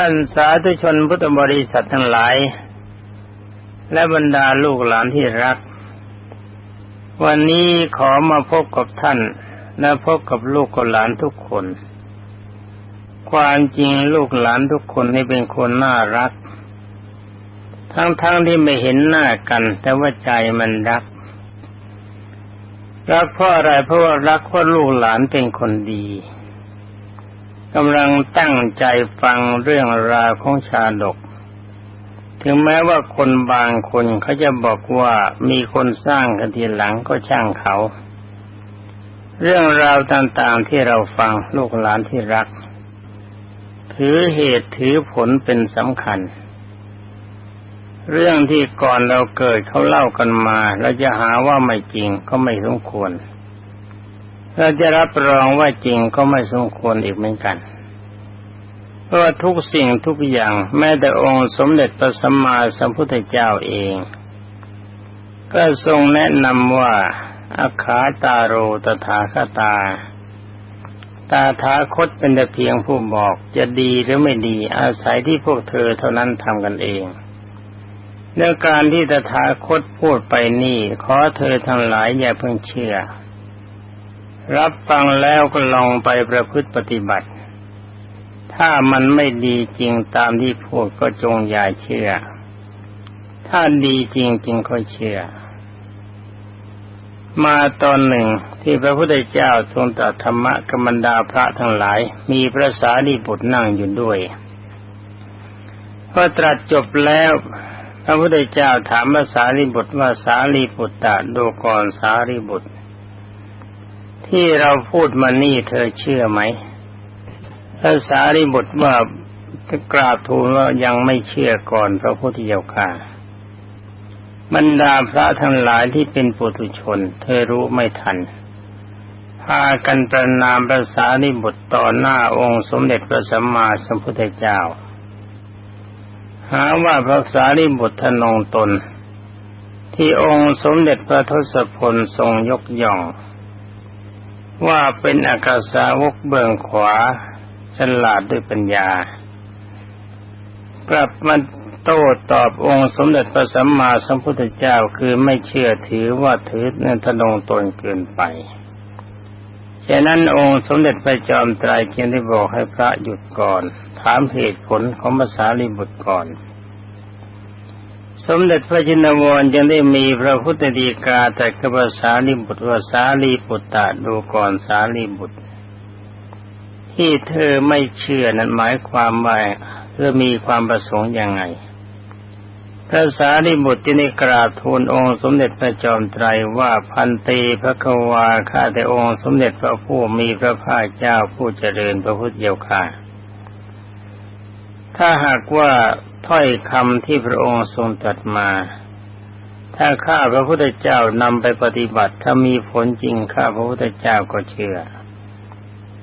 ท่านสาธุชนพุทธบริษัททั้งหลาย และบรรดาลูกหลานที่รัก วันนี้ขอมาพบกับท่าน และพบกับลูกกับหลานทุกคน ความจริงลูกหลานทุกคนนี่เป็นคนน่ารัก ทั้งๆทที่ไม่เห็นหน้ากัน แต่ว่าใจมันรัก รักเพราะอะไรเพราะว่ารักเพราะลูกหลานเป็นคนดี กำลังตั้งใจฟังเรื่องราวของชาดก ถึงแม้ว่าคนบางคนเขาจะบอกว่ามีคนสร้างกันทีหลังก็ช่างเขา เรื่องราวต่างๆที่เราฟังลูกหลานที่รัก ถือเหตุถือผลเป็นสำคัญ เรื่องที่ก่อนเราเกิดเขาเล่ากันมา เราจะหาว่าไม่จริงก็ไม่สมควร เราจะรับรองว่าจริงก็ไม่สมควรอีกเหมือนกัน เพราะทุกสิ่งทุกอย่างแม้แต่องค์สมเด็จพระสัมมาสัมพุทธเจ้าเอง ก็ทรงแนะนำว่าอาขาตาโรตถาคตา ตาทาคตเป็นแต่เพียงผู้บอกจะดีหรือไม่ดีอาศัยที่พวกเธอเท่านั้นทำกันเองเรื่องการที่ตถาคตพูดไปนี่ ขอเธอทั้งหลายอย่าเพิ่งเชื่อ รับฟังแล้วก็ลองไปประพฤติปฏิบัติ ถ้ามันไม่ดีจริงตามที่พูดก็จงอย่าเชื่อ ถ้าดีจริงจริงค่อยเชื่อ มาตอนหนึ่งที่พระพุทธเจ้าทรงตรัสธรรมะกรรมดาพระทั้งหลาย มีพระสารีบุตรนั่งอยู่ด้วยพอตรัสจบแล้วพระพุทธเจ้าถามพระสารีบุตรว่าสารีบุตรตะดูก่อนสารีบุตร ที่เราพูดมานี่เธอเชื่อไหมพระสารีบุตรว่าจะกราบทูลว่ายังไม่เชื่อก่อนพระพุทธเจ้าค่ะบรรดาพระทั้งหลายที่เป็นปุถุชน เธอรู้ไม่ทัน พากันประนามพระสารีบุตรต่อหน้าองค์สมเด็จพระสัมมาสัมพุทธเจ้า หาว่าพระสารีบุตรทนงตน ที่องค์สมเด็จพระทศพลทรงยกย่อง ว่าเป็นอากาสาวกเบื้องขวาฉลาดด้วยปัญญา กลับมาโต้ตอบองค์สมเด็จพระสัมมาสัมพุทธเจ้าคือไม่เชื่อถือว่าถือเนทนงตนเกินไปฉะนั้นองค์สมเด็จพระจอมไตรเคียนได้บอกให้พระหยุดก่อน ถามเหตุผลของภาษาลิบุตรก่อน สมเด็จพระจินวรยังได้มีพระพุทธดีกาแต่กับสาลีบุตรว่าสาลีบุตรตาดูก่อนสาลีบุตร ที่เธอไม่เชื่อนั้นหมายความว่าเธอมีความประสงค์ยังไงพระสารีบุตรที่ได้กราบทูลองค์สมเด็จพระจอมไตรว่าพันตีพระกวาข้าแต่องค์สมเด็จพระผู้มีพระภาคเจ้าผู้เจริญพระพุทธเจ้าค่ะ ถ้าหากว่า ถ้อยคำที่พระองค์ทรงตรัสมา ถ้าข้าพระพุทธเจ้านำไปปฏิบัติ ถ้ามีผลจริงข้าพระพุทธเจ้าก็เชื่อ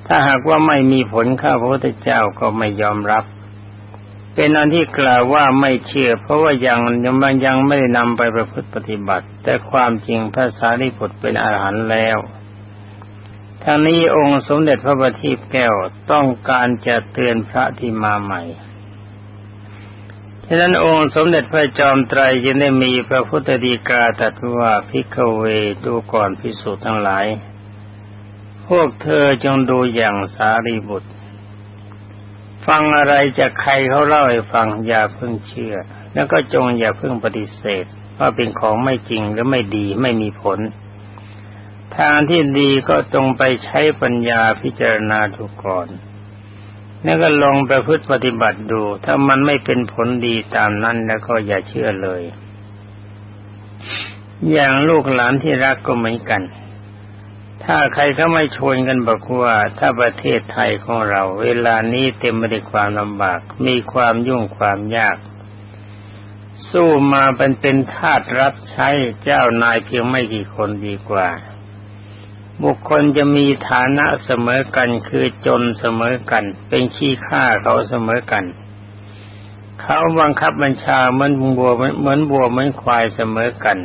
ถ้าหากว่าไม่มีผลข้าพระพุทธเจ้าก็ไม่ยอมรับ เป็นอันที่กล่าวว่าไม่เชื่อ เพราะว่ายังยังยังไม่ได้นำไปประพฤติปฏิบัติ แต่ความจริงพระสารีบุตรเป็นอาหารแล้วทางนี้องค์สมเด็จพระบัณฑิตแก้วต้องการจะเตือนพระที่มาใหม่ ฉะนั้นองค์สมเด็จพระจอมไตรจึงได้มีพระพุทธดีกาตรัสว่าพิกเวดูก่อนพิสูจน์ทั้งหลาย พวกเธอจงดูอย่างสารีบุตร ฟังอะไรจากใครเขาเล่าให้ฟังอย่าเพิ่งเชื่อ แล้วก็จงอย่าเพิ่งปฏิเสธ ว่าเป็นของไม่จริงหรือไม่ดีไม่มีผล ทางที่ดีก็ตรงไปใช้ปัญญาพิจารณาดูก่อน แล้วก็ลองประพฤติปฏิบัติดู ถ้ามันไม่เป็นผลดีตามนั้นแล้วก็อย่าเชื่อเลย อย่างลูกหลานที่รักก็เหมือนกัน ถ้าใครเขาไม่ชวนกันบอกว่า ถ้าประเทศไทยของเรา เวลานี้เต็มไปด้วยความลำบาก มีความยุ่งความยาก สู้มาเป็นเป็นทาสรับใช้เจ้านายเพียงไม่กี่คนดีกว่า บุคคลจะมีฐานะเสมอกันคือจนเสมอกัน เป็นขี้ข้าเขาเสมอกัน เขาบังคับบัญชาเหมือนบัวเหมือนบัวเหมือนควายเสมอกัน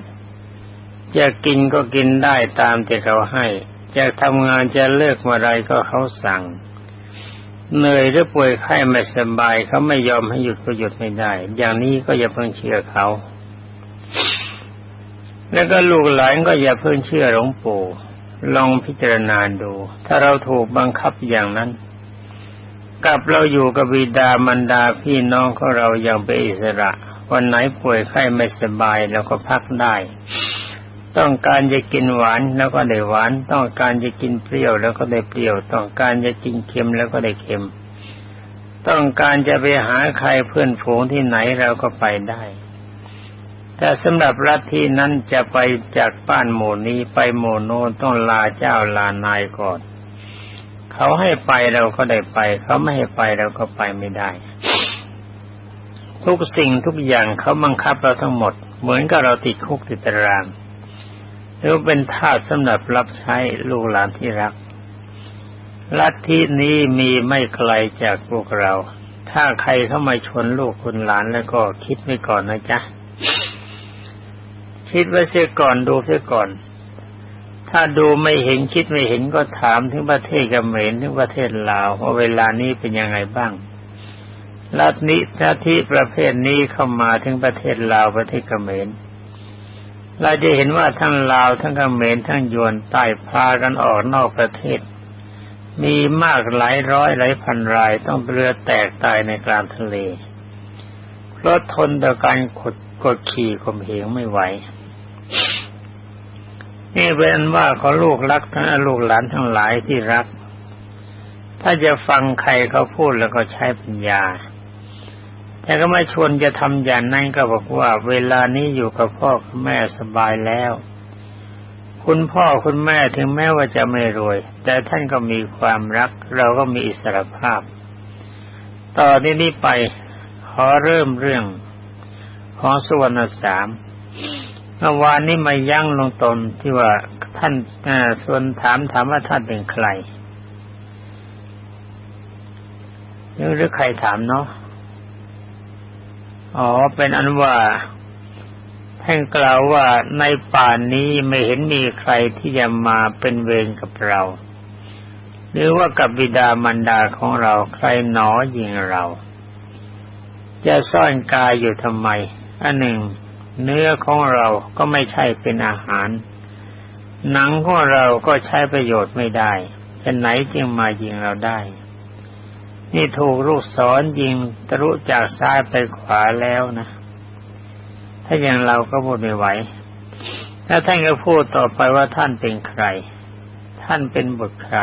จะกินก็กินได้ตามที่เขาให้ จะทำงานจะเลิกเมื่อไรก็เขาสั่ง เหนื่อยหรือป่วยไข้ไม่สบายเขาไม่ยอมให้หยุดก็หยุดไม่ได้ อย่างนี้ก็อย่าเพิ่งเชื่อเขาแล้วก็ลูกหลานก็อย่าเพิ่งเชื่อหลวงปู่ ลองพิจารณาดู ถ้าเราถูกบังคับอย่างนั้นกับเราอยู่กับบิดามารดาพี่น้องของเราอย่างเป็นอิสระ วันไหนป่วยไข้ไม่สบายเราก็พักได้ ต้องการจะกินหวานแล้วก็ได้หวาน ต้องการจะกินเปรี้ยวแล้วก็ได้เปรี้ยว ต้องการจะกินเค็มแล้วก็ได้เค็ม ต้องการจะไปหาใครเพื่อนฝูงที่ไหนเราก็ไปได้ แต่สำหรับรัฐที่นั้นจะไปจากบ้านหมู่นี้ไปหมู่โน้นต้องลาเจ้าลานายก่อน เขาให้ไปเราก็ได้ไป เขาไม่ให้ไปเราก็ไปไม่ได้ ทุกสิ่งทุกอย่างเขาบังคับเราทั้งหมด เหมือนกับเราติดคุกติดตารางหรือเป็นทาสสำหรับรับใช้ลูกหลานที่รัก ลัทธินี้มีไม่ไกลจากพวกเรา ถ้าใครเข้ามาชวนลูกคุณหลานแล้วก็คิดไว้ก่อนนะจ๊ะ คิดไว้เสียก่อนดูเสียก่อน ถ้าดูไม่เห็นคิดไม่เห็นก็ถามถึงประเทศกัมเขมรถึงประเทศลาวว่าเวลานี้เป็นยังไงบ้างลัทธิลัทธิประเภทนี้เข้ามาถึงประเทศลาวประเทศกัมเขมรเราจะเห็นว่าทั้งลาวทั้งเขมรทั้งยวนใต้พากันออกนอกประเทศ มีมากหลายร้อยหลายพันรายต้องเรือแตกตายในกลางทะเลเพราะทนต่อการขดกดขี่ข่มเหงไม่ไหว นี่เป็นว่าเขาลูกรักทั้งลูกหลานทั้งหลายที่รัก ถ้าจะฟังใครเขาพูดแล้วก็ใช้ปัญญา แต่ก็ไม่ชวนจะทำอย่างนั้นก็บอกว่า เวลานี้อยู่กับพ่อกับแม่สบายแล้ว คุณพ่อคุณแม่ถึงแม้ว่าจะไม่รวย แต่ท่านก็มีความรัก เราก็มีอิสรภาพ ต่อนนี้ไปขอเริ่มเรื่องของสุวรรณสาม เมื่อวานนี้มายั่งลงตนที่ว่าท่านส่วนถามถามว่าท่านเป็นใครหรือใครถามเนาะอ๋อ เป็นอันว่าท่านกล่าวว่าในป่านนี้ไม่เห็นมีใครที่จะมาเป็นเวรกับเรา หรือว่ากับบิดามารดาของเราใครหนอยิงเรา จะซ่อนกายอยู่ทำไม อันหนึ่ง เนื้อของเราก็ไม่ใช่เป็นอาหาร หนังของเราก็ใช้ประโยชน์ไม่ได้จะไหนจึงมายิงเราได้ นี่ถูกลูกศรยิงทะลุจากซ้ายไปขวาแล้วนะ ถ้าอย่างเราก็พูดไม่ไหว ถ้าท่านก็พูดต่อไปว่าท่านเป็นใคร ท่านเป็นบุตรใคร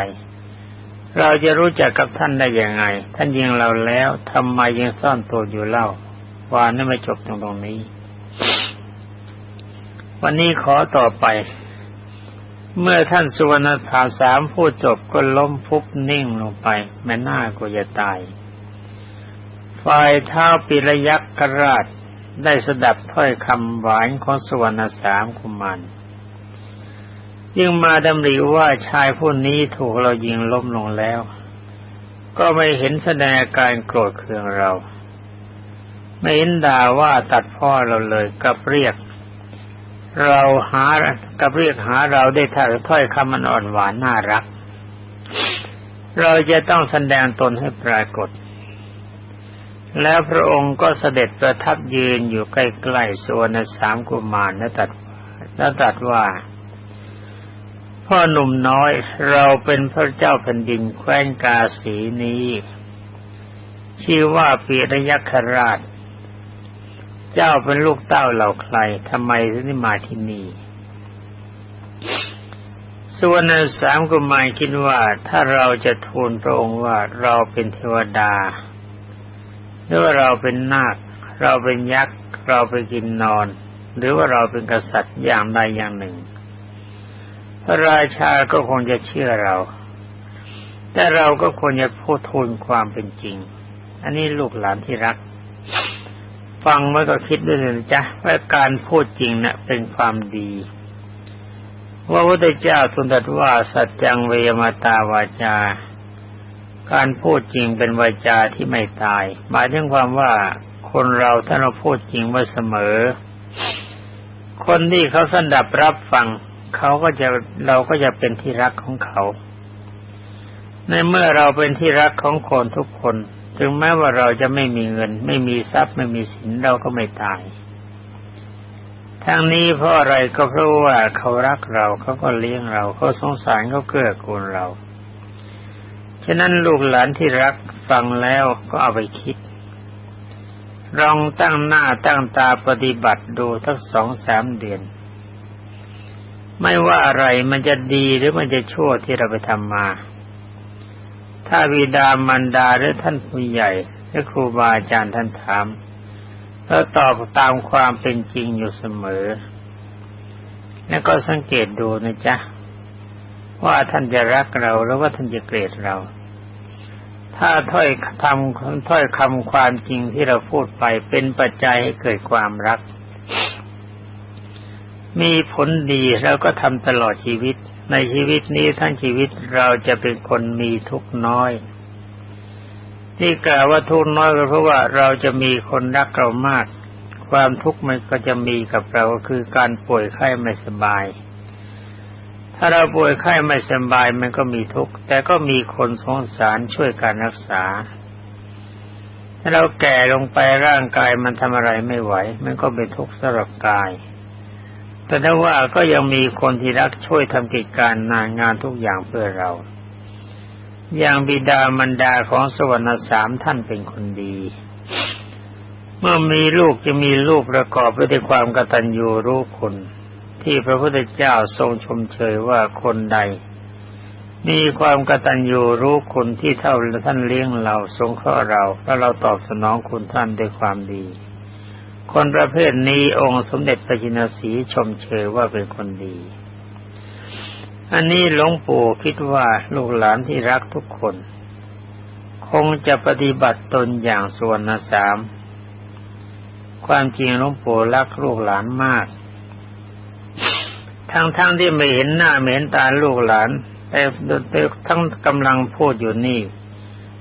เราจะรู้จักกับท่านได้ยังไง ท่านยิงเราแล้วทำไมยังซ่อนตัวอยู่เล่าวานนี่ไม่จบตรงตรงนี้ วันนี้ขอต่อไป เมื่อท่านสุวรรณถาสามพูดจบก็ล้มฟุบนิ่งลงไปแม่หน้าก็จะตาย ฝ่ายเท้าปิรยักษ์กราชได้สดับถ้อยคำหวานของสุวรรณสามคุมันยิ่งมาดำริว่าชายผู้นี้ถูกเรายิงล้มลงแล้ว ก็ไม่เห็นแสดงอาการโกรธเคืองเรา ไม่เห็นด่าว่าตัดพ่อเราเลยกับเรียก เราหากับเรียกหาเราได้ถ้าถ้อยคำมันอ่อนหวานน่ารัก เราจะต้องแสดงตนให้ปรากฏ แล้วพระองค์ก็เสด็จประทับยืนอยู่ใกล้ๆสวนสามกุมารและตัดและตัดว่า พ่อหนุ่มน้อยเราเป็นพระเจ้าแผ่นดินแคว้นกาสีนี้ ชื่อว่าปีรยักษราช เจ้าเป็นลูกเต้าเหล่าใครทำไมถึงได้มาที่นี่ส่วนสามกุมารคิดว่าถ้าเราจะทูลพระองค์ว่าเราเป็นเทวดาหรือว่าเราเป็นนาคเราเป็นยักษ์เราไปกินนอน หรือว่าเราเป็นกษัตริย์อย่างใดอย่างหนึ่ง พระราชาก็คงจะเชื่อเรา แต่เราก็ควรจะพูดทูลความเป็นจริง อันนี้ลูกหลานที่รัก ฟังไว้ก็คิดด้วยนะจ๊ะว่าการพูดจริงนะ่ะเป็นความดี ว่าพระพุทธเจ้าทรงตรัสว่าสัจจังเวมาตาวาจา การพูดจริงเป็นวาจาที่ไม่ตาย หมายถึงความว่าคนเราถ้าเราพูดจริงไว้เสมอ คนที่เขาสันดับรับฟังเขาก็จะเราก็จะเป็นที่รักของเขา ในเมื่อเราเป็นที่รักของคนทุกคน ถึงแม้ว่าเราจะไม่มีเงิน ไม่มีทรัพย์ไม่มีสินเราก็ไม่ตาย ทั้งนี้เพราะอะไรก็เพราะว่าเขารักเราเขาก็เลี้ยงเราเขาสงสารเขาเกื้อกูลเรา ฉะนั้นลูกหลานที่รักฟังแล้วก็เอาไปคิดลองตั้งหน้าตั้งตาปฏิบัติดูทั้งสองสามเดือน ไม่ว่าอะไรมันจะดีหรือมันจะชั่วที่เราไปทำมา ถ้าวิดามันดาหรือท่านผู้ใหญ่หรือครูบาอาจารย์ท่านถามแล้วตอบตามความเป็นจริงอยู่เสมอ แล้วก็สังเกตดูนะจ๊ะ ว่าท่านจะรักเราหรือว่าท่านจะเกลียดเรา ถ้าถ้อยทำถ้อยคำความจริงที่เราพูดไปเป็นปัจจัยให้เกิดความรัก มีผลดีแล้วก็ทำตลอดชีวิต ในชีวิตนี้ทั้งชีวิตเราจะเป็นคนมีทุกน้อย ที่กล่าวว่าทุกน้อยก็เพราะว่าเราจะมีคนรักเรามาก ความทุกข์มันก็จะมีกับเราคือการป่วยไข้ไม่สบาย ถ้าเราป่วยไข้ไม่สบายมันก็มีทุกข์แต่ก็มีคนสงสารช่วยการรักษาถ้าเราแก่ลงไปร่างกายมันทำอะไรไม่ไหว มันก็เป็นทุกข์สำหรับกาย แต่ถ้าว่าก็ยังมีคนที่รักช่วยทำกิจการงานงานทุกอย่างเพื่อเรา อย่างบิดามารดาของสวรรค์สามท่านเป็นคนดี เมื่อมีลูกจะมีลูกประกอบไปด้วยความกตัญญูรู้คุณ ที่พระพุทธเจ้าทรงชมเชยว่าคนใด มีความกตัญญูรู้คุณที่เท่าท่านเลี้ยงเราสงเคราะห์เรา แล้วเราตอบสนองคุณท่านด้วยความดี คนประเภทนี้องค์สมเด็จพระจินสีชมเชยว่าเป็นคนดี อันนี้หลวงปู่คิดว่าลูกหลานที่รักทุกคน คงจะปฏิบัติตนอย่างส่วนสาม ความจริงหลวงปู่รักลูกหลานมาก ทั้งๆทที่ไม่เห็นหน้าไม่เห็นตาลูกหลานแต่ทั้งกำลังพูดอยู่นี่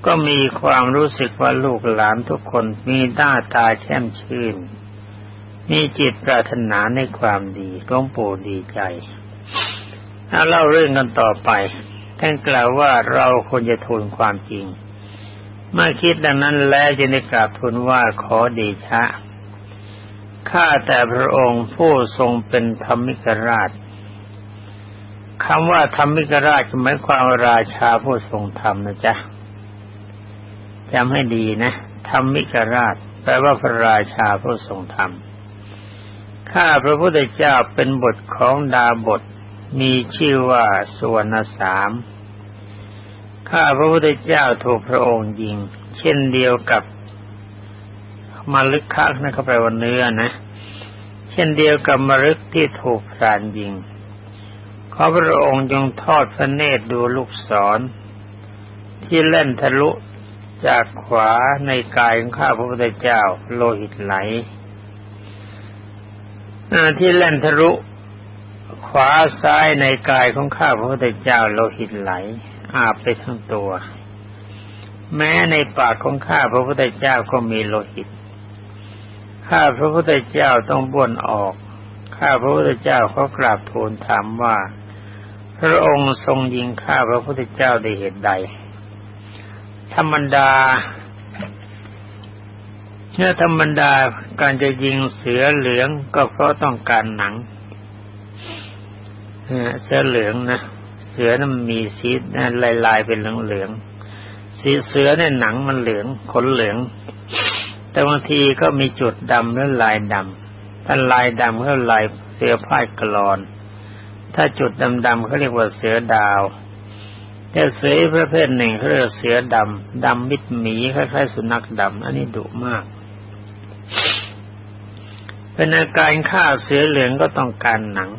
ก็มีความรู้สึกว่าลูกหลานทุกคนมีหน้าตาแช่มชื่น มีจิตปรารถนาในความดีหลวงปู่ดีใจถ้าเล่าเรื่องกันต่อไป ท่านกล่าวว่าเราควรจะทูลความจริง เมื่อคิดดังนั้นแล้วจะได้กราบทูลว่าขอเดชะ ข้าแต่พระองค์ผู้ทรงเป็นธรรมิกราชคำว่าธรรมิกราชหมายความราชาผู้ทรงธรรมนะจ๊ะจำให้ดีนะธรรมิกราช แปลว่าพระราชาผู้ทรงธรรม ข้าพระพุทธเจ้าเป็นบทของดาบท มีชื่อว่าสวนสามข้าพระพุทธเจ้าถูกพระองค์ยิง เช่นเดียวกับมาลึกคักนั่นก็แปลว่าเนื้อนะ เช่นเดียวกับมรึกที่ถูกสารยิงขอพระองค์จงทอดพระเนตรดูลูกศร ที่เล่นทะลุจากขวาในกายของข้าพระพุทธเจ้าโลหิตไหล ที่เล่นทะลุขวาซ้ายในกายของข้าพระพุทธเจ้าโลหิตไหล อาบไปทั้งตัว แม้ในปากของข้าพระพุทธเจ้าก็มีโลหิต ข้าพระพุทธเจ้าต้องบ้วนออก ข้าพระพุทธเจ้าเขากราบทูลถามว่า พระองค์ทรงยิงข้าพระพุทธเจ้าได้เหตุใด ธรรมดา เนื้อธรรมดาการจะยิงเสือเหลืองก็เพราะต้องการหนังเสือเหลืองนะเสือนั้นมีสีลายลายเป็นเหลืองเหลืองสีเสือเนี่ยหนังมันเหลืองขนเหลือง แต่บางทีก็มีจุดดำหรือลายดำถ้าลายดำก็ลายเสือพายกรอน ถ้าจุดดำๆเขาเรียกว่าเสือดาวแต่เสือประเภทหนึ่งเขาเรียกเสือดำดำมิดหมีคล้ายๆสุนัขดำอันนี้ดุมาก เป็นอาการฆ่าเสือเหลืองก็ต้องการหนัง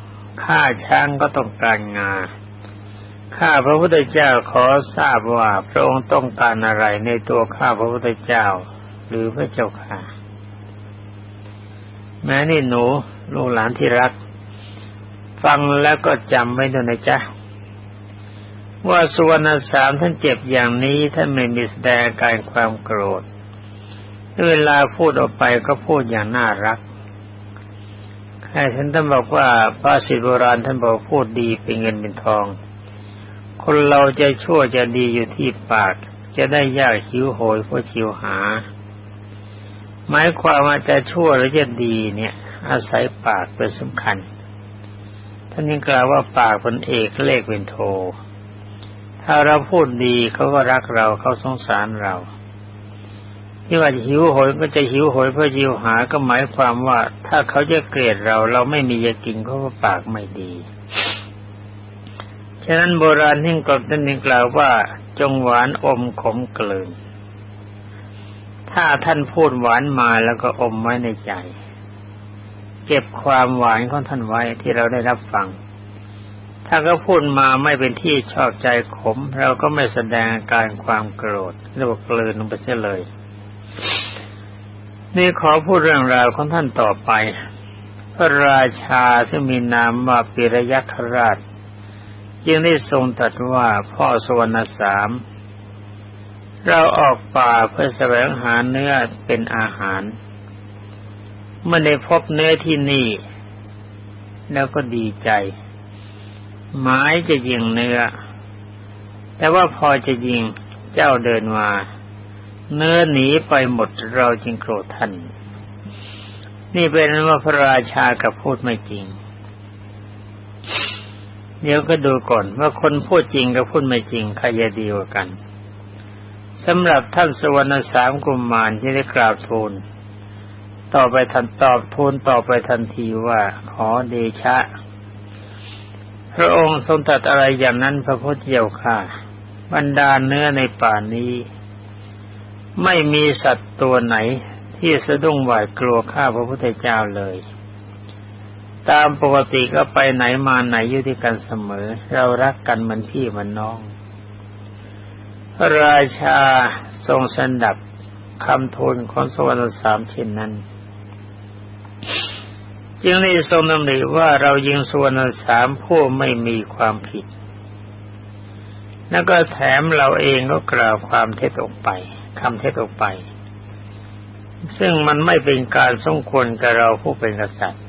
ฆ่าช้างก็ต้องการงาข้าพระพุทธเจ้าขอทราบว่าพระองค์ต้องการอะไรในตัวข้าพระพุทธเจ้า หรือพระเจ้าค่ะ แม้นี่หนูลูกหลานที่รัก ฟังแล้วก็จำไว้ด้วยนะจ๊ะ ว่าสุวรรณสามท่านเจ็บอย่างนี้ท่านไม่มีแสดงการความโกรธ เวลาพูดออกไปก็พูดอย่างน่ารัก ใครท่านท่านบอกว่าพระศิโบราณท่านบอกพูดดีเป็นเงินเป็นทอง คนเราจะชั่วจะดีอยู่ที่ปาก จะได้ยากหิวโหยเพราะชิวหา หมายความว่าจะชั่วหรือจะดีเนี่ย อาศัยปากเป็นสำคัญ ท่านยังกล่าวว่าปากเป็นเอกเลขเป็นโท ถ้าเราพูดดีเขาก็รักเราเขาสงสารเรา ที่ว่าหิวโหยก็จะหิวโหยเพื่อชิวหาก็หมายความว่า ถ้าเขาจะเกลียดเราเราไม่มีจะกินเขาก็ปากไม่ดีฉะนั้นโบราณที่กบท่านยังกล่าวว่า จงหวานอมขมกลืนถ้าท่านพูดหวานมาแล้วก็อมไว้ในใจ เก็บความหวานของท่านไว้ที่เราได้รับฟัง ถ้าก็พูดมาไม่เป็นที่ชอบใจขม เราก็ไม่แสดงอาการความโกรธเรียกว่ากลืนลงไปเสียเลย นี่ขอพูดเรื่องราวของท่านต่อไป พระราชาที่มีนามว่าปิรยัครราชจึงได้ทรงตรัสว่าพ่อสวรรณสาม เราออกป่าเพื่อแสวงหาเนื้อเป็นอาหาร เมื่อได้พบเนื้อที่นี่ แล้วก็ดีใจ หมายจะยิงเนื้อ แต่ว่าพอจะยิงเจ้าเดินมา เนื้อหนีไปหมดเราจึงโกรธท่าน นี่เป็นว่าพระราชากับพูดไม่จริง เดี๋ยวก็ดูก่อนว่าคนพูดจริงกับพูดไม่จริงใครจะดีกว่ากันสำหรับท่านสวรรณสามกุมมารที่ได้กราบทูลต่อไปทันตอบทูลต่อไปทันทีว่าขอเดชะ พระองค์ทรงตรัสอะไรอย่างนั้นพระพุทธเจ้าค่ะ บรรดาเนื้อในป่านี้ ไม่มีสัตว์ตัวไหนที่สะดุ้งหวาดกลัวข้าพระพุทธเจ้าเลย ตามปกติก็ไปไหนมาไหนอยู่ที่กันเสมอ เรารักกันเหมือนพี่เหมือนน้องพระราชาทรงสันดับคำทูลของสวรรค์สามเช่นนั้น จึงได้ทรงดำริว่าเรายิงสวรรค์สามผู้ไม่มีความผิด แล้วก็แถมเราเองก็กล่าวความเท็จออกไป คำเท็จออกไป ซึ่งมันไม่เป็นการสมควรกับเราผู้เป็นกษัตริย์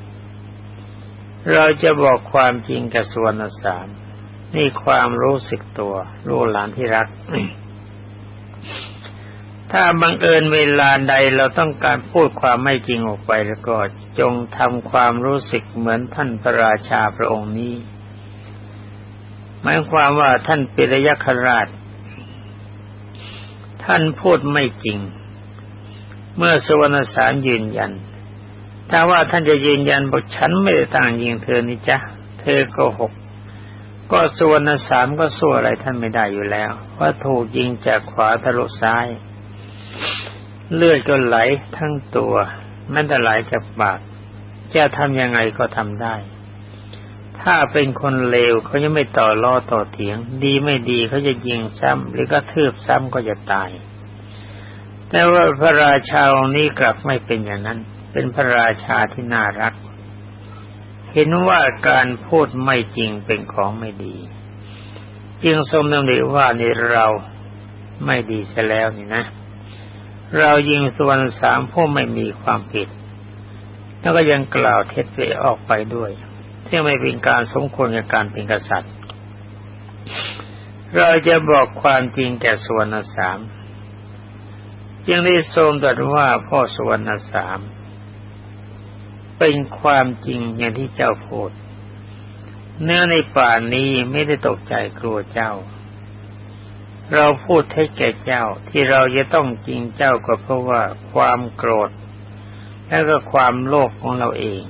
เราจะบอกความจริงกับสวรรณสามนี่ความรู้สึกตัว รู้หลานที่รัก ถ้าบังเอิญเวลาใดเราต้องการพูดความไม่จริงออกไปแล้วก็จงทำความรู้สึกเหมือนท่านพระราชาพระองค์นี้หมายความว่าท่านปิรยคราช ท่านพูดไม่จริง เมื่อสวรรณสารยืนยัน ถ้าว่าท่านจะยืนยันบอกฉันไม่ได้ต่างยิงเธอนี่จ๊ะเธอโกหก ก็สวรรณสามก็สู้อะไรท่านไม่ได้อยู่แล้วว่าถูกยิงจากขวาทะลุซ้าย เลือดก็ไหลทั้งตัวแม้แต่ไหลจากปากจะทำยังไงก็ทำได้ ถ้าเป็นคนเลวเขาจะไม่ต่อล้อต่อเถียง ดีไม่ดีเขาจะยิงซ้ำหรือก็ทืบซ้ำก็จะตาย แต่ว่าพระราชาองค์นี้กลับไม่เป็นอย่างนั้น เป็นพระราชาที่น่ารัก เห็นว่าการพูดไม่จริงเป็นของไม่ดี จึงทรงดำริว่านี่เราไม่ดีซะแล้วนี่นะ เรายิงส่วนสามผู้ไม่มีความผิด แล้วก็ยังกล่าวเท็จไปออกไปด้วย ที่ไม่เป็นการสมควรกับการเป็นกษัตริย์ เราจะบอกความจริงแก่ส่วนสามจึงได้ทรงตรัสว่าพ่อสวรรณสามเป็นความจริงอย่างที่เจ้าพูด เนื้อในป่านนี้ไม่ได้ตกใจกลัวเจ้า เราพูดให้แก่เจ้าที่เราจะต้องจริงเจ้าก็เพราะว่าความโกรธ และก็ความโลภของเราเอง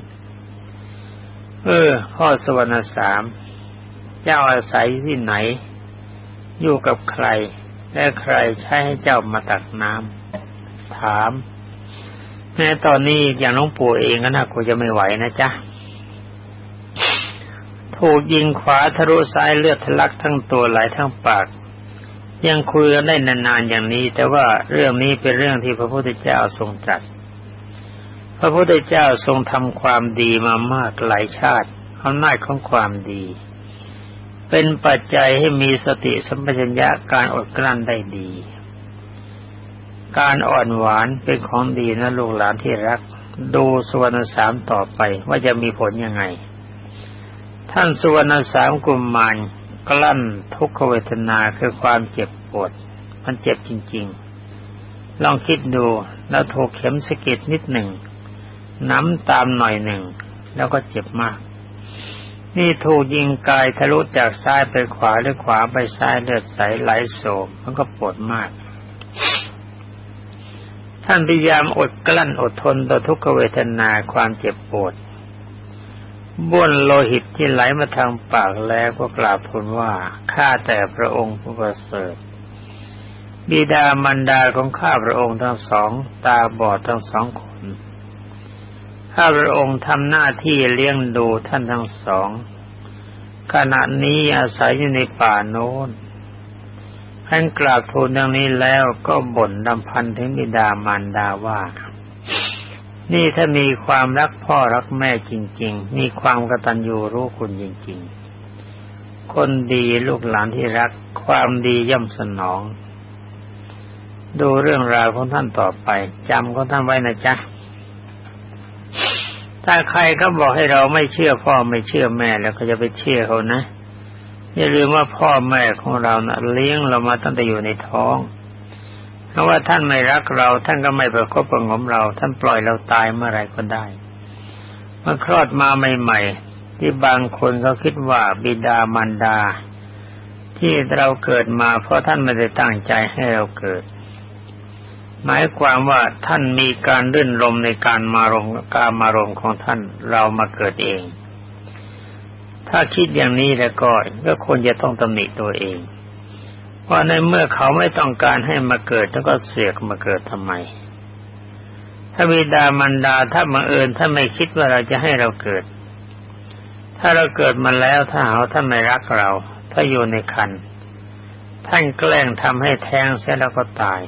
เออ พ่อสวรรณสามเจ้าอาศัยที่ไหน อยู่กับใคร และใครใช้ให้เจ้ามาตักน้ำถามแม้ตอนนี้อย่างน้องปู่เองก็น่ากลัวจะไม่ไหวนะจ๊ะถูกยิงขวาทะลุซ้ายเลือดทะลักทั้งตัวไหลทั้งปาก ยังคุยกันได้นานๆอย่างนี้ แต่ว่าเรื่องนี้เป็นเรื่องที่พระพุทธเจ้าทรงตรัส พระพุทธเจ้าทรงทำความดีมามากหลายชาติอำนาจของความดี เป็นปัจจัยให้มีสติสัมปชัญญะการอดกลั้นได้ดี การอ่อนหวานเป็นของดีนะลูกหลานที่รัก ดูสวรรณสามต่อไปว่าจะมีผลยังไง ท่านสุวรรณสามกุมมารกลั้นทุกขเวทนาคือความเจ็บปวด มันเจ็บจริง ๆ ลองคิดดูแล้วถูกเข็มสะกิดนิดหนึ่ง น้ำตามหน่อยหนึ่ง แล้วก็เจ็บมาก นี่ถูกยิงกายทะลุจากซ้ายไปขวาหรือขวาไปซ้ายเลือดใสไหลโสมมันก็ปวดมาก ท่านพยายามอดกลั้นอดทนต่อทุกขเวทนาความเจ็บปวดบ้วนโลหิตที่ไหลมาทางปากแล้วก็กราบทูลว่าข้าแต่พระองค์ผู้ประเสริฐบิดามารดาของข้าพระองค์ทั้งสอง ตาบอดทั้งสองคน ข้าพระองค์ทำหน้าที่เลี้ยงดูท่านทั้งสอง ขณะนี้อาศัยอยู่ในป่าโน้นท่านกราบทูลดังนี้แล้วก็บ่นดำพันถึงบิดามารดาว่า นี่ถ้ามีความรักพ่อรักแม่จริง ๆ มีความกตัญญูรู้คุณจริง ๆ คนดีลูกหลานที่รัก ความดีย่อมสนอง ดูเรื่องราวของท่านต่อไปจำของท่านไว้นะจ๊ะ ถ้าใครก็บอกให้เราไม่เชื่อพ่อไม่เชื่อแม่แล้วก็จะไปเชื่อเขานะ อย่าลืมว่าพ่อแม่ของเรานะ่ะเลี้ยงเรามาตั้งแต่อยู่ในท้องเพราะว่าท่านไม่รักเรา ท่านก็ไม่ประคบประงมเรา ท่านปล่อยเราตายเมื่อไรก็ได้เมื่อคลอดมาใหม่ ๆ ที่บางคนเขาคิดว่าบิดามารดา ที่เราเกิดมาเพราะท่านไม่ได้ตั้งใจให้เราเกิด หมายความว่าท่านมีการรื่นรมในการมารมการมารมของท่านเรามาเกิดเอง ถ้าคิดอย่างนี้แล้วก็ก็ควรจะต้องตำหนิตัวเองว่าในเมื่อเขาไม่ต้องการให้มาเกิดแล้วก็เสียกมาเกิดทำไม ถ้าบิดามันดาถ้าบังเอิญถ้าไม่คิดว่าเราจะให้เราเกิด ถ้าเราเกิดมาแล้วถ้าหาท่านไม่รักเรา ถ้าอยู่ในคันท่านแกล้งทำให้แท้งเสียแล้วก็ตาย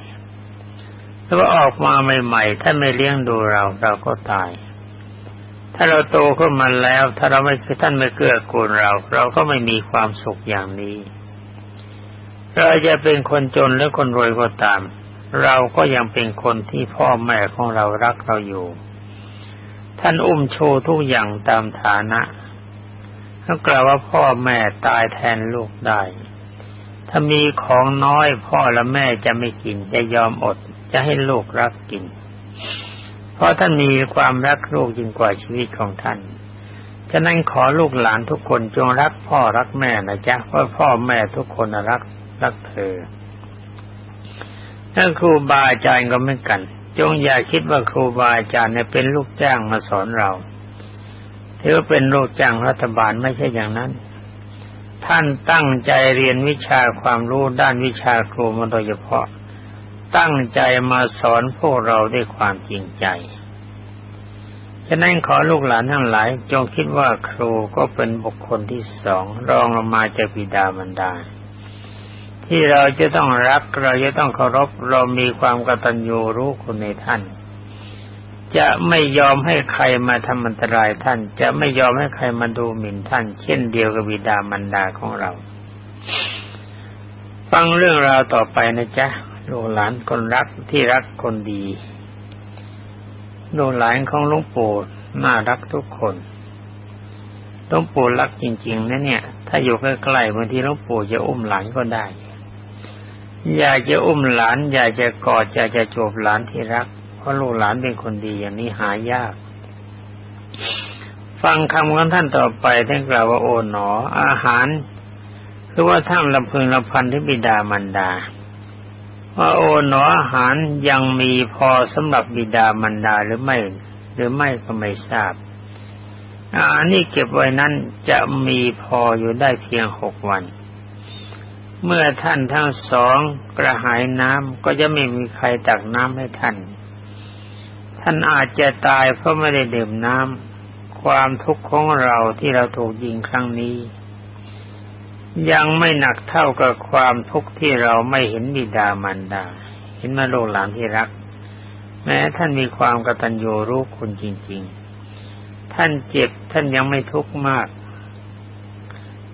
แล้วออกมาใหม่ๆ ถ้าไม่เลี้ยงดูเราเราก็ตาย ถ้าเราโตขึ้นมาแล้ว ถ้าเราไม่ท่านไม่เกื้อกูลเรา เราก็ไม่มีความสุขอย่างนี้ เราจะเป็นคนจนหรือคนรวยก็ตาม เราก็ยังเป็นคนที่พ่อแม่ของเรารักเราอยู่ ท่านอุ้มโชว์ทุกอย่างตามฐานะถ้ากล่าวว่าพ่อแม่ตายแทนลูกได้ ถ้ามีของน้อยพ่อและแม่จะไม่กินจะยอมอด จะให้ลูกรักกินเพราะท่านมีความรักลูกยิ่งกว่าชีวิตของท่าน ฉะนั้นขอลูกหลานทุกคนจงรักพ่อรักแม่นะจ๊ะเพราะพ่อแม่ทุกคนรักรักเธอถ้าครูบาอาจารย์ก็ไม่กัน จงอย่าคิดว่าครูบาอาจารย์เนี่ยเป็นลูกจ้างมาสอนเราถือเป็นลูกจ้างรัฐบาลไม่ใช่อย่างนั้น ท่านตั้งใจเรียนวิชาความรู้ด้านวิชาครูมาโดยเฉพาะ ตั้งใจมาสอนพวกเราด้วยความจริงใจ ฉะนั้นขอลูกหลานทั้งหลาย จงคิดว่าครูก็เป็นบุคคลที่สองรองลงมาจากบิดามารดา ที่เราจะต้องรักเราจะต้องเคารพเรามีความกตัญญูรู้คุณในท่าน จะไม่ยอมให้ใครมาทำอันตรายท่าน จะไม่ยอมให้ใครมาดูหมิ่นท่าน เช่นเดียวกับบิดามารดาของเรา ฟังเรื่องราวต่อไปนะจ๊ะ ลูกหลานคนรักที่รักคนดีลูกหลานของหลวงปู่น่ารักทุกคนหลวงปู่รักจริง ๆ นะเนี่ย ถ้าอยู่ใกล้ๆบางทีหลวงปู่จะอุ้มหลานก็ได้ อยากจะอุ้มหลาน อยากจะกอดอยากจะจูบหลานที่รัก เพราะลูกหลานเป็นคนดีอย่างนี้หายาก ฟังคำของท่านต่อไปท่านกล่าวว่าโอ๋หนอ อาหาร คือว่าท่านลำพึงลำพันที่บิดามันดา ว่าโอหนออาหารยังมีพอสำหรับบิดามันดาหรือไม่ หรือไม่ก็ไม่ทราบอาหารนี่เก็บไว้นั้นจะมีพออยู่ได้เพียงหกวัน เมื่อท่านทั้งสองกระหายน้ำก็จะไม่มีใครตักน้ำให้ท่าน ท่านอาจจะตายเพราะไม่ได้ดื่มน้ำความทุกข์ของเราที่เราถูกยิงครั้งนี้ ยังไม่หนักเท่ากับความทุกข์ที่เราไม่เห็นบิดามารดา เห็นมาโลกหลานที่รัก แม้ท่านมีความกตัญญูรู้คุณจริง ๆ ท่านเจ็บท่านยังไม่ทุกข์มาก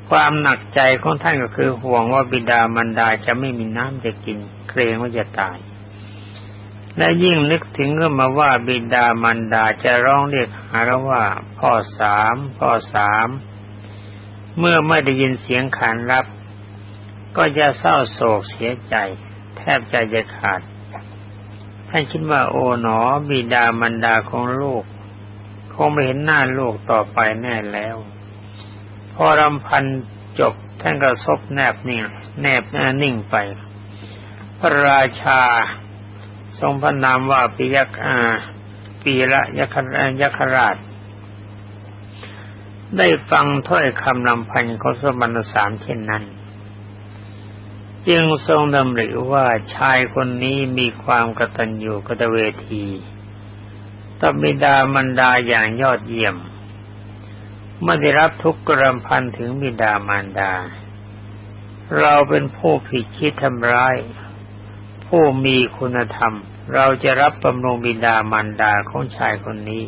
ความหนักใจของท่านก็คือห่วงว่าบิดามารดาจะไม่มีน้ำจะกิน เกรงว่าจะตาย และยิ่งนึกถึงก็มาว่าบิดามารดาจะร้องเรียกหาเราว่าพ่อสามพ่อสาม เมื่อไม่ได้ยินเสียงขานรับ ก็จะเศร้าโศกเสียใจ แทบใจจะขาดท่านคิดว่าโอ๋หนอบิดามันดาของลูก คงไม่เห็นหน้าลูกต่อไปแน่แล้ว พอรำพันจบท่านก็ซบแนบนิ่งแนบนิ่งไป พระราชา ทรงพระนามว่าปิยกอาปีละยคยคราช ได้ฟังถ้อยคำลำพันของสมณสามเช่นนั้น จึงทรงดำริว่าชายคนนี้มีความกตัญญูกตเวทีตบิดามันดาอย่างยอดเยี่ยมไม่ได้รับทุกข์กรำพันถึงบิดามารดา เราเป็นผู้ผิดคิดทำร้าย ผู้มีคุณธรรม เราจะรับบำรุงบิดามารดาของชายคนนี้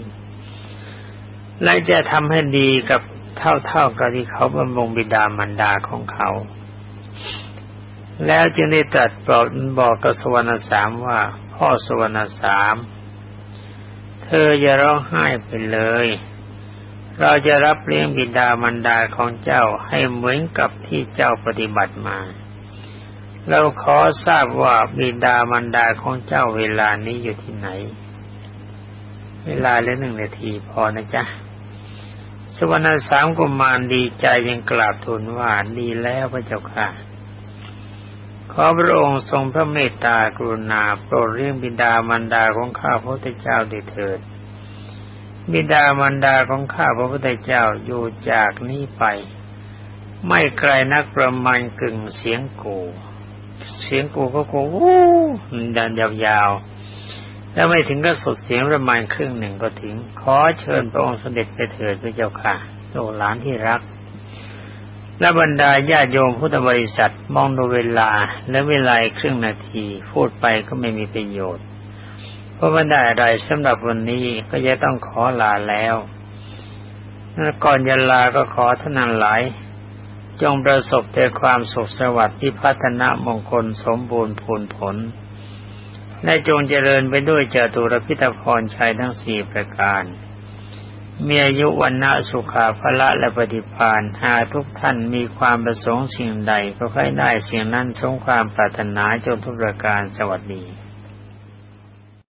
และจะทำให้ดีกับเท่าๆกับที่เขาบำรุงบิดามารดาของเขา แล้วจึงได้ตรัสบอกบอกกับสวรรณสามว่า พ่อสวรรณสาม เธออย่าร้องไห้ไปเลย เราจะรับเลี้ยงบิดามารดาของเจ้าให้เหมือนกับที่เจ้าปฏิบัติมา เราขอทราบว่าบิดามารดาของเจ้าเวลานี้อยู่ที่ไหน เวลาเหลือหนึ่งนาทีพอนะจ๊ะ สวรรณสามกุมารดีใจยังกราบทูลว่าดีแล้วพระเจ้าค่ะ ขอพระองค์ทรงพระเมตตากรุณาโปรดเลี้ยงบิดามารดาของข้าพระพุทธเจ้าด้วยเถิด บิดามารดาของข้าพระพุทธเจ้าอยู่จากนี้ไป ไม่ไกลนักประมาณกึ่งเสียงกู เสียงกูก็กูวู้ดันยาวๆ แล้วไม่ถึงก็สุดเสียงประมาณครึ่งหนึ่งก็ถึง ขอเชิญพระองค์เสด็จไปเถิดพระเจ้าค่ะโอ้หลานที่รักและบรรดาญาโยมพุทธบริษัทมองดูเวลาและเวลาครึ่งนาที พูดไปก็ไม่มีประโยชน์ เพราะบรรดาอะไรสำหรับวันนี้ก็จะต้องขอลาแล้วก่อนจะลาก็ขอท่านทั้งหลาย จงประสบแต่ความสุขสวัสดิ์ที่พัฒนามงคลสมบูรณ์ผลผล และจงเจริญไปด้วยจตุรพิธพรชัยทั้งสี่ประการ มีอายุวันนะสุขาภละและปฏิพานหากทุกท่านมีความประสงค์สิ่งใดก็ค่อยได้สิ่งนั้นสงความปรารถนาจงทุกประการสวัสดี